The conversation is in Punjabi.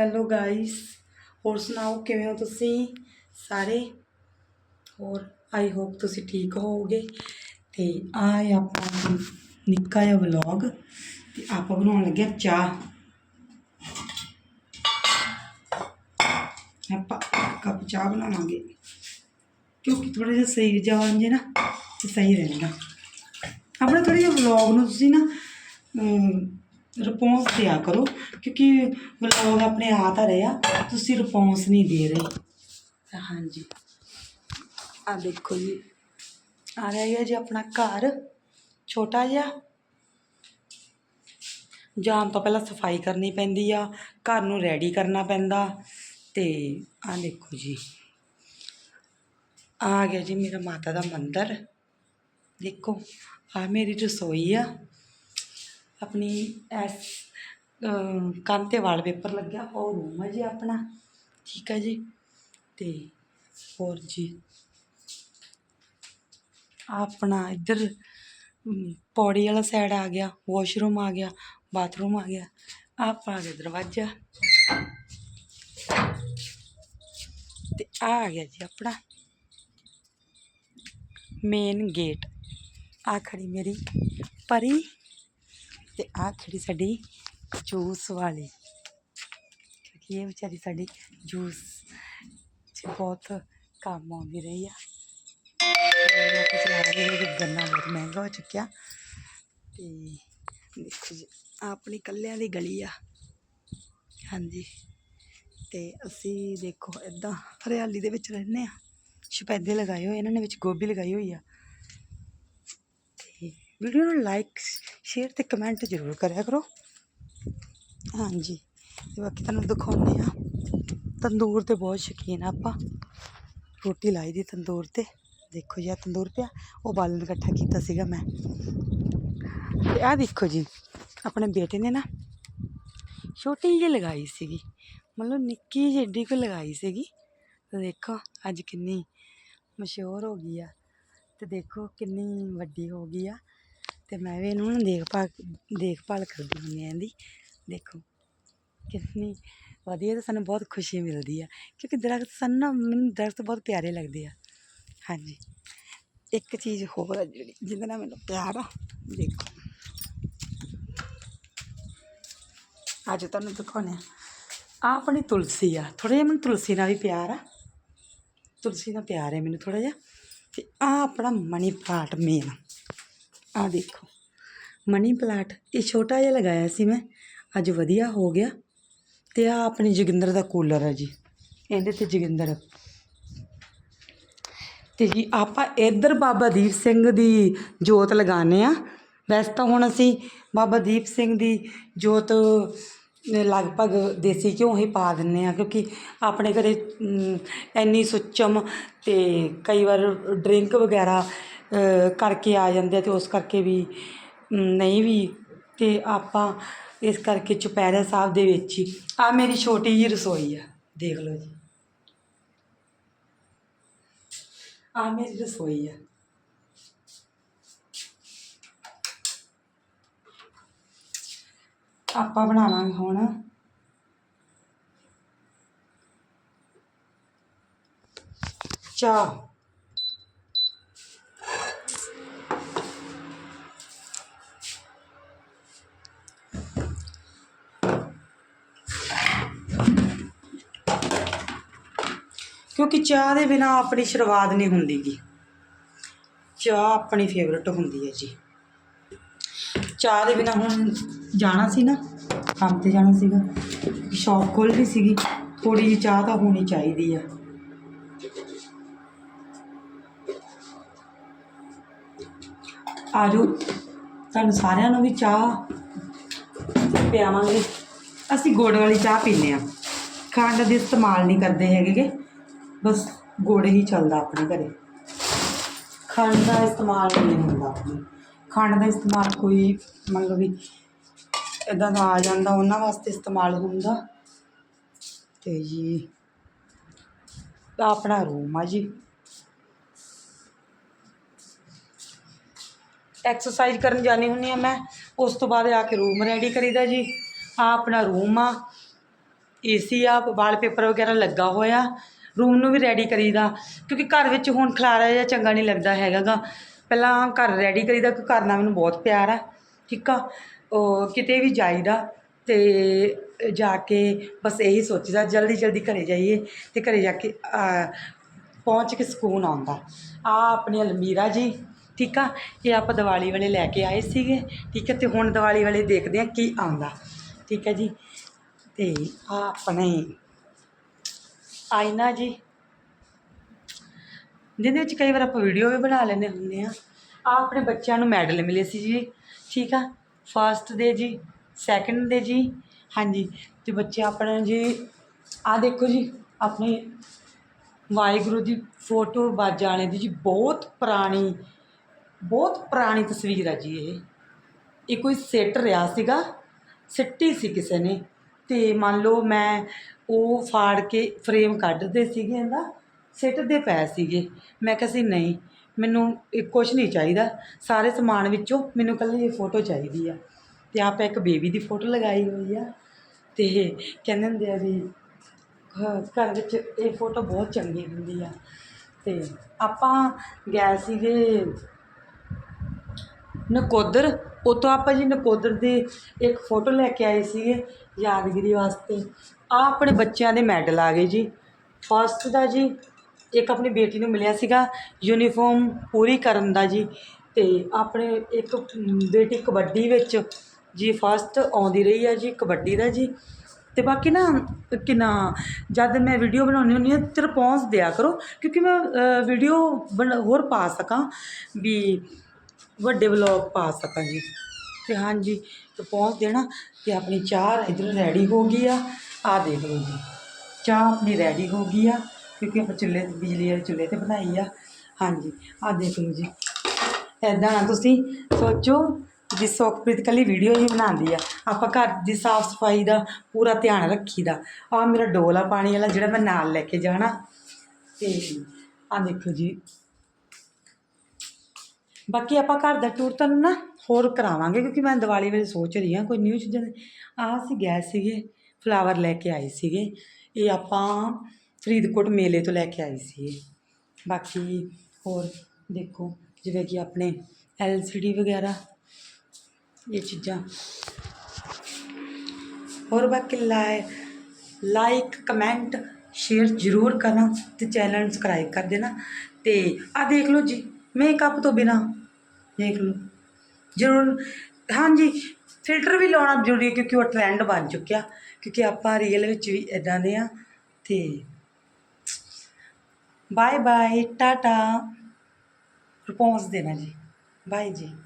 ਹੈਲੋ ਗਾਇਸ ਹੋਰ ਸੁਣਾਓ, ਕਿਵੇਂ ਹੋ ਤੁਸੀਂ ਸਾਰੇ? ਹੋਰ ਆਈ ਹੋਪ ਤੁਸੀਂ ਠੀਕ ਹੋਵੋਗੇ। ਤੇ ਆ ਹੈ ਆਪਣਾ ਨਿੱਕਾ ਜਿਹਾ ਵਲੌਗ ਤੇ ਆਪਾਂ ਬਣਾਉਣ ਲੱਗੇ ਹਾਂ ਚਾਹ। ਆਪਾਂ ਕੱਪ ਚਾਹ ਬਣਾਵਾਂਗੇ। ਕਿਉਂਕਿ ਥੋੜਾ ਜਿਹਾ ਸਹੀ ਜਿਹਾ ਜੇ ਨਾ, ਤੇ ਸਹੀ ਰਹਿੰਦਾ ਆਪਣੇ ਥੋੜੇ ਜਿਹਾ ਵਲੌਗ ਨੂੰ ਤੁਸੀਂ ਨਾ ਰਿਪੋਂਸ ਦਿਆ ਕਰੋ, ਕਿਉਂਕਿ ਵਲੌਗ ਆਪਣੇ ਆ ਤਾਂ ਰਹੇ ਆ, ਤੁਸੀਂ ਰਿਸਪੌਂਸ ਨਹੀਂ ਦੇ ਰਹੇ। ਹਾਂਜੀ। ਆ ਦੇਖੋ ਜੀ, ਆ ਰਿਹਾ ਹੈ ਜੀ ਆਪਣਾ ਘਰ, ਛੋਟਾ ਜਿਹਾ। ਜਾਣ ਤੋਂ ਪਹਿਲਾਂ ਸਫ਼ਾਈ ਕਰਨੀ ਪੈਂਦੀ ਆ, ਘਰ ਨੂੰ ਰੈਡੀ ਕਰਨਾ ਪੈਂਦਾ, ਤੇ ਆ ਦੇਖੋ ਜੀ। ਆ ਗਿਆ ਜੀ ਮੇਰਾ ਮਾਤਾ ਦਾ ਮੰਦਿਰ। ਦੇਖੋ ਆ ਮੇਰੀ ਰਸੋਈ ਆ। ਆਪਣੀ ਐਸ ਅਮ, ਕੰਧ ਤੇ ਵਾਲਪੇਪਰ ਲੱਗਿਆ ਉਹ ਰੂਮ ਹੈ ਜੀ ਆਪਣਾ। ਠੀਕ ਹੈ ਜੀ। ਅਤੇ ਹੋਰ ਜੀ ਆਪਣਾ ਇੱਧਰ ਪੌੜੀ ਵਾਲਾ ਸਾਈਡ ਆ ਗਿਆ ਵਾਸ਼ਰੂਮ ਆ ਗਿਆ ਬਾਥਰੂਮ ਆ ਗਿਆ। ਆਹ ਆ ਗਿਆ ਦਰਵਾਜ਼ਾ। ਤੇ ਆਹ ਆ ਗਿਆ ਜੀ ਆਪਣਾ। ਮੇਨ ਗੇਟ ਆ ਖੜੀ ਮੇਰੀ ਪਰੀ। ਤੇ ਆ ਖੜੀ ਸਾਡੀ ਜੂਸ ਵਾਲੀ, ਕਿਉਂਕਿ ਇਹ ਵਿਚਾਰੀ ਸਾਡੀ ਜੂਸ 'ਚ ਬਹੁਤ ਕੰਮ ਆਉਂਦੀ ਰਹੀ ਆ। ਗੰਨਾ ਬਹੁਤ ਮਹਿੰਗਾ ਹੋ ਚੁੱਕਿਆ। ਤੇ ਦੇਖੋ ਜੀ ਆਪਣੀ ਕੱਲਿਆਂ ਦੀ ਗਲੀ ਆ। ਹਾਂਜੀ। ਤੇ ਅਸੀਂ ਦੇਖੋ ਇਦਾਂ ਹਰਿਆਲੀ ਦੇ ਵਿੱਚ ਰਹਿੰਦੇ ਆ। ਸ਼ਪੈਦੇ ਲਗਾਏ ਹੋਏ, ਇਹਨਾਂ ਨੇ ਵਿੱਚ ਗੋਭੀ ਲਗਾਈ ਹੋਈ ਆ। ਤੇ ਵੀਡੀਓ ਨੂੰ ਲਾਈਕ ਸ਼ੇਅਰ ਤੇ ਕਮੈਂਟ ਜ਼ਰੂਰ ਕਰਿਆ ਕਰੋ। ਹਾਂਜੀ, ਤੇ ਬਾਕੀ ਤੁਹਾਨੂੰ ਦਿਖਾਉਂਦੇ ਆ ਤੰਦੂਰ ਤੇ ਬਹੁਤ ਸ਼ੌਕੀਨ ਆ ਆਪਾਂ। ਰੋਟੀ ਲਾਈ ਦੀ ਤੰਦੂਰ ਤੇ। ਦੇਖੋ ਜੀ, ਆਹ ਤੰਦੂਰ ਪਿਆ। ਉਹ ਬਾਲਣ ਇਕੱਠਾ ਕੀਤਾ ਸੀਗਾ ਮੈਂ। ਤੇ ਆਹ ਦੇਖੋ ਜੀ, ਆਪਣੇ ਬੇਟੇ ਨੇ ਨਾ ਛੋਟੀ ਜਿਹੀ ਲਗਾਈ ਸੀਗੀ। ਮਤਲਬ ਨਿੱਕੀ ਜਿਹੀ, ਏਡੀ ਕੁ ਲਗਾਈ ਸੀਗੀ। ਤੇ ਦੇਖੋ, ਅੱਜ ਕਿੰਨੀ ਮਸ਼ਹੂਰ ਹੋ ਗਈ ਆ। ਤੇ ਦੇਖੋ ਕਿੰਨੀ ਵੱਡੀ ਹੋ ਗਈ ਆ। ਤੇ ਮੈਂ ਵੀ ਇਹਨੂੰ ਨਾ ਦੇਖਭਾਲ ਦੇਖਭਾਲ ਕਰਦੀ ਹੁੰਦੀ ਹਾਂ ਇਹਦੀ। ਦੇਖੋ, ਕਿੰਨੀ ਵਧੀਆ ਤੇ ਸਾਨੂੰ ਬਹੁਤ ਖੁਸ਼ੀ ਮਿਲਦੀ ਆ, ਕਿਉਂਕਿ ਦਰਖਤ ਸਾਨੂੰ ਨਾ, ਮੈਨੂੰ ਦਰਖਤ ਬਹੁਤ ਪਿਆਰੇ ਲੱਗਦੇ ਆ। ਹਾਂਜੀ, ਇੱਕ ਚੀਜ਼ ਹੋਰ ਆ ਜਿਹੜੀ, ਜਿਹਦੇ ਨਾਲ ਮੈਨੂੰ ਪਿਆਰ ਆ, ਦੇਖੋ। ਅੱਜ ਤੁਹਾਨੂੰ ਦਿਖਾਉਣੇ ਆ। ਆਹ ਆਪਣੀ ਤੁਲਸੀ ਆ ਥੋੜਾ ਜਿਹਾ ਮੈਨੂੰ ਤੁਲਸੀ ਨਾਲ ਵੀ ਪਿਆਰ ਆ। ਤੁਲਸੀ ਨਾਲ ਪਿਆਰ ਹੈ ਮੈਨੂੰ ਥੋੜਾ ਜਿਹਾ। ਤੇ ਆਹ ਆਪਣਾ ਮਨੀ ਪਲਾਂਟ ਮੇਨ ਆਹ ਦੇਖੋ। ਮਨੀ ਪਲਾਟ ਇਹ ਛੋਟਾ ਜਿਹਾ ਲਗਾਇਆ ਸੀ ਮੈਂ। ਅੱਜ ਵਧੀਆ ਹੋ ਗਿਆ ਤੇ ਆ ਆਪਣੀ ਜੋਗਿੰਦਰ ਦਾ ਕੂਲਰ ਹੈ ਜੀ। ਇਹਦੇ ਤੇ ਜੋਗਿੰਦਰ। ਤੇ ਜੀ ਆਪਾਂ ਇੱਧਰ ਬਾਬਾ ਦੀਪ ਸਿੰਘ ਦੀ ਜੋਤ ਲਗਾਉਂਦੇ ਆ ਵੈਸੇ ਤਾਂ ਹੁਣ ਅਸੀਂ ਬਾਬਾ ਦੀਪ ਸਿੰਘ ਦੀ ਜੋਤ ਲਗਭਗ ਦੇਸੀ ਘਿਓ ਹੀ ਪਾ ਦਿੰਨੇ ਆ ਕਿਉਂਕਿ ਆਪਣੇ ਘਰੇ ਅਮ, ਇੰਨੀ ਸੁੱਚਮ ਤੇ ਕਈ ਵਾਰ ਡਰਿੰਕ ਵਗੈਰਾ ਕਰਕੇ ਆ ਜਾਂਦੇ ਆ ਅਤੇ ਉਸ ਕਰਕੇ ਵੀ ਨਹੀਂ ਵੀ ਅਤੇ ਆਪਾਂ ਇਸ ਕਰਕੇ ਚੁਪਹਿਰਾ ਸਾਹਿਬ ਦੇ ਵਿੱਚ ਹੀ, ਆ ਮੇਰੀ ਛੋਟੀ ਜਿਹੀ ਰਸੋਈ ਆ, ਦੇਖ ਲਓ ਜੀ। ਆ ਮੇਰੀ ਰਸੋਈ ਆ। ਆਪਾਂ ਬਣਾਵਾਂਗੇ ਹੁਣ ਚਾਹ। ਕਿਉਂਕਿ ਚਾਹ ਦੇ ਬਿਨਾ ਆਪਣੀ ਸ਼ੁਰੂਆਤ ਨਹੀਂ ਹੁੰਦੀ ਹੁੰਦੀਗੀ ਚਾਹ ਆਪਣੀ ਫੇਵਰਟ ਹੁੰਦੀ ਹੈ ਜੀ। ਚਾਹ ਦੇ ਬਿਨਾ ਹੁਣ ਜਾਣਾ ਸੀ ਨਾ, ਕੰਮ ਤੇ ਜਾਣਾ ਸੀਗਾ। ਸ਼ੌਪ ਖੋਲ ਰਹੀ ਸੀਗੀ ਥੋੜੀ ਜਿਹੀ ਚਾਹ ਤਾਂ ਹੋਣੀ ਚਾਹੀਦੀ ਆ। ਆਜੋ, ਤੁਹਾਨੂੰ ਸਾਰਿਆਂ ਨੂੰ ਵੀ ਚਾਹ ਪਿਆਵਾਂਗੇ। ਅਸੀਂ ਗੁੜ ਵਾਲੀ ਚਾਹ ਪੀਂਦੇ ਆ ਖੰਡ ਦੇ ਇਸਤੇਮਾਲ ਨਹੀਂ ਕਰਦੇ ਹੈਗੇ। ਬਸ ਗੁੜ ਹੀ ਚੱਲਦਾ ਆਪਣੇ ਘਰੇ। ਖੰਡ ਦਾ ਇਸਤੇਮਾਲ ਨਹੀਂ ਹੁੰਦਾ ਆਪਣੇ। ਖੰਡ ਦਾ ਇਸਤੇਮਾਲ ਕੋਈ ਮੰਨ ਲਓ ਵੀ ਇਦਾਂ ਦਾ ਆ ਜਾਂਦਾ, ਉਹਨਾਂ ਵਾਸਤੇ ਇਸਤੇਮਾਲ ਹੁੰਦਾ। ਤੇ ਜੀ, ਆਪਣਾ ਰੂਮ ਆ ਜੀ। ਐਕਸਰਸਾਈਜ਼ ਕਰਨ ਜਾਣੀ ਹੁੰਦੀ ਆ ਮੈਂ। ਉਸ ਤੋਂ ਬਾਅਦ ਆ ਕੇ ਰੂਮ ਰੈਡੀ ਕਰੀਦਾ ਜੀ। ਆ ਆਪਣਾ ਰੂਮ ਆ। ਏਸੀ ਆ, ਵਾਲਪੇਪਰ ਵਗੈਰਾ ਲੱਗਾ ਹੋਇਆ। ਰੂਮ ਨੂੰ ਵੀ ਰੈਡੀ ਕਰੀਦਾ, ਕਿਉਂਕਿ ਘਰ ਵਿੱਚ ਹੁਣ ਖਲਾਰਾ ਜਿਹਾ ਚੰਗਾ ਨਹੀਂ ਲੱਗਦਾ ਹੈਗਾ ਗਾ ਪਹਿਲਾਂ ਘਰ ਰੈਡੀ ਕਰੀਦਾ ਕਿ ਘਰ ਨਾਲ ਮੈਨੂੰ ਬਹੁਤ ਪਿਆਰ ਆ, ਠੀਕ ਆ? ਉਹ ਕਿਤੇ ਵੀ ਜਾਈਦਾ ਤੇ ਜਾ ਕੇ ਬਸ ਇਹੀ ਸੋਚੀਦਾ, ਜਲਦੀ ਜਲਦੀ ਘਰੇ ਜਾਈਏ ਤੇ ਘਰੇ ਜਾ ਕੇ ਪਹੁੰਚ ਕੇ ਸਕੂਨ ਆਉਂਦਾ। ਆ ਆਪਣੀ ਅਲਮੀਰਾ ਜੀ, ਠੀਕ ਆ? ਇਹ ਆਪਾਂ ਦੀਵਾਲੀ ਵਾਲੇ ਲੈ ਕੇ ਆਏ ਸੀਗੇ, ਠੀਕ ਹੈ ਤੇ ਹੁਣ ਦੀਵਾਲੀ ਵਾਲੇ ਦੇਖਦੇ ਆ ਕੀ ਆਉਂਦਾ, ਠੀਕ ਹੈ ਜੀ? ਤੇ ਆ ਆਪਣੇ ਆਇਨਾ ਜੀ। ਜਿਹਦੇ ਵਿੱਚ ਕਈ ਵਾਰ ਆਪਾਂ ਵੀਡੀਓ ਵੀ ਬਣਾ ਲੈਂਦੇ ਹੁੰਦੇ ਆ ਆ ਆਪਣੇ ਬੱਚਿਆਂ ਨੂੰ ਮੈਡਲ ਮਿਲੇ ਸੀ ਜੀ। ਠੀਕ ਆ? ਫਸਟ ਦੇ ਜੀ ਸੈਕੰਡ ਦੇ ਜੀ। ਹਾਂਜੀ, ਤੇ ਬੱਚੇ ਆਪਣਾ ਜੀ ਆ ਦੇਖੋ ਜੀ, ਆਪਣੇ ਵਾਹਿਗੁਰੂ ਦੀ ਫੋਟੋ ਬਾਜਾ ਵਾਲੇ ਦੀ ਜੀ, ਬਹੁਤ ਪੁਰਾਣੀ ਬਹੁਤ ਪੁਰਾਣੀ ਤਸਵੀਰ ਆ ਜੀ ਇਹ। ਇਹ ਕੋਈ ਸਿੱਟ ਰਿਹਾ ਸੀਗਾ, ਸਿੱਟੀ ਸੀ ਕਿਸੇ ਨੇ। ਤੇ ਮੰਨ ਲਓ ਮੈਂ ਉਹ ਫਾੜ ਕੇ ਫਰੇਮ ਕੱਢਦੇ ਸੀਗੇ ਇਹਦਾ, ਸਿੱਟਦੇ ਪਏ ਸੀਗੇ। ਮੈਂ ਕਿਹਾ ਸੀ ਨਹੀਂ, ਮੈਨੂੰ ਇਹ ਕੁਛ ਨਹੀਂ ਚਾਹੀਦਾ। ਸਾਰੇ ਸਮਾਨ ਵਿੱਚੋਂ ਮੈਨੂੰ ਇਕੱਲੀ ਇਹ ਫੋਟੋ ਚਾਹੀਦੀ ਆ। ਤੇ ਆਪਾਂ ਇੱਕ ਬੇਬੀ ਦੀ ਫੋਟੋ ਲਗਾਈ ਹੋਈ ਆ। ਤੇ ਕਹਿੰਦੇ ਹੁੰਦੇ ਆ ਵੀ ਘਰ ਵਿੱਚ ਇਹ ਫੋਟੋ ਬਹੁਤ ਚੰਗੀ ਹੁੰਦੀ ਆ। ਤੇ ਆਪਾਂ ਗਏ ਸੀਗੇ ਨਕੋਦਰ ਉਤੋਂ ਆਪਾਂ ਜੀ ਨਕੋਦਰ ਦੀ ਇੱਕ ਫੋਟੋ ਲੈ ਕੇ ਆਏ ਸੀਗੇ ਯਾਦਗਿਰੀ ਵਾਸਤੇ। ਆ ਆਪਣੇ ਬੱਚਿਆਂ ਦੇ ਮੈਡਲ ਆ ਗਏ ਜੀ। ਫਸਟ ਦਾ ਜੀ, ਇੱਕ ਆਪਣੀ ਬੇਟੀ ਨੂੰ ਮਿਲਿਆ ਸੀਗਾ ਯੂਨੀਫਾਰਮ ਪੂਰੀ ਕਰਨ ਦਾ ਜੀ। ਤੇ ਆਪਣੇ ਇੱਕ ਬੇਟੀ ਕਬੱਡੀ ਵਿੱਚ ਜੀ ਫਸਟ ਆਉਂਦੀ ਰਹੀ ਆ ਜੀ, ਕਬੱਡੀ ਦਾ ਜੀ। ਤੇ ਬਾਕੀ ਨਾ, ਕਿੰਨਾ, ਜਦ ਮੈਂ ਵੀਡੀਓ ਬਣਾਉਣੀ ਹੁੰਦੀ ਹਾਂ ਤੇ ਰਿਸਪੌਂਸ ਦਿਆ ਕਰੋ, ਕਿਉਂਕਿ ਮੈਂ ਵੀਡੀਓ ਹੋਰ ਪਾ ਸਕਾਂ ਵੀ ਵੱਡੇ ਵਲੌਗ ਪਾ ਸਕਾਂ ਜੀ। ਤੇ ਹਾਂਜੀ ਰਿਸਪੌਂਸ ਦੇਣਾ ਤੇ ਆਪਣੀ ਚਾਹ ਇਧਰ ਰੈਡੀ ਹੋ ਗਈ ਆ। ਆ ਦੇਖ ਲਓ ਜੀ, ਚਾਹ ਆਪਣੀ ਰੈਡੀ ਹੋ ਗਈ ਆ, ਕਿਉਂਕਿ ਆਪਾਂ ਚੁੱਲ੍ਹੇ ਤੇ, ਬਿਜਲੀ ਵਾਲੇ ਚੁੱਲ੍ਹੇ ਤੇ ਬਣਾਈ ਆ। ਹਾਂਜੀ ਆ ਦੇਖ ਲਓ ਜੀ ਐਦਾਂ ਨਾ ਤੁਸੀਂ ਸੋਚੋ ਜੀ ਸੁਖਪ੍ਰੀਤ ਕੱਲੀ ਵੀਡੀਓ ਹੀ ਬਣਾਉਂਦੀ ਆ। ਆਪਾਂ ਘਰ ਦੀ ਸਾਫ਼ ਸਫ਼ਾਈ ਦਾ ਪੂਰਾ ਧਿਆਨ ਰੱਖੀਦਾ। ਆ ਮੇਰਾ ਡੋਲ ਆ ਪਾਣੀ ਵਾਲਾ ਜਿਹੜਾ ਮੈਂ ਨਾਲ ਲੈ ਕੇ ਜਾਣਾ। ਤੇ ਆ ਦੇਖੋ ਜੀ ਬਾਕੀ ਆਪਾਂ ਘਰ ਦਾ ਟੂਰ ਤੁਹਾਨੂੰ ਨਾ ਹੋਰ ਕਰਾਵਾਂਗੇ, ਕਿਉਂਕਿ ਮੈਂ ਦੀਵਾਲੀ ਵੇਲੇ ਸੋਚ ਰਹੀ ਹਾਂ ਕੋਈ ਨਿਊ ਚੀਜ਼ਾਂ ਆਹ ਅਸੀਂ ਗਏ ਸੀਗੇ ਫਲਾਵਰ ਲੈ ਕੇ ਆਏ ਸੀਗੇ। ਇਹ ਆਪਾਂ ਫਰੀਦਕੋਟ ਮੇਲੇ ਤੋਂ ਲੈ ਕੇ ਆਏ ਸੀ ਬਾਕੀ ਹੋਰ ਦੇਖੋ, ਜਿਵੇਂ ਕਿ ਆਪਣੇ ਐਲਸੀਡੀ ਵਗੈਰਾ, ਇਹ ਚੀਜ਼ਾਂ। ਹੋਰ ਬਾਕੀ ਲਾਇ ਲਾਈਕ ਕਮੈਂਟ ਸ਼ੇਅਰ ਜ਼ਰੂਰ ਕਰਨਾ ਤੇ ਚੈਨਲ ਸਬਸਕ੍ਰਾਈਬ ਕਰ ਦੇਣਾ। ਤੇ ਆ ਦੇਖ ਲਓ ਜੀ ਮੇਕਅਪ ਤੋਂ ਬਿਨਾ ਦੇਖ ਲਓ। ਜ਼ਰੂਰ। ਹਾਂਜੀ ਫਿਲਟਰ ਵੀ ਲਾਉਣਾ ਜ਼ਰੂਰੀ ਹੈ ਕਿਉਂਕਿ ਉਹ ਟ੍ਰੈਂਡ ਬਣ ਚੁੱਕਿਆ। ਕਿਉਂਕਿ ਆਪਾਂ ਰੀਅਲ ਵਿੱਚ ਵੀ ਇਦਾਂ ਦੇ ਆ ਤੇ ਬਾਏ ਬਾਏ ਟਾਟਾ। ਰਿਸਪੌਂਸ ਦੇਣਾ ਜੀ। ਬਾਏ ਜੀ।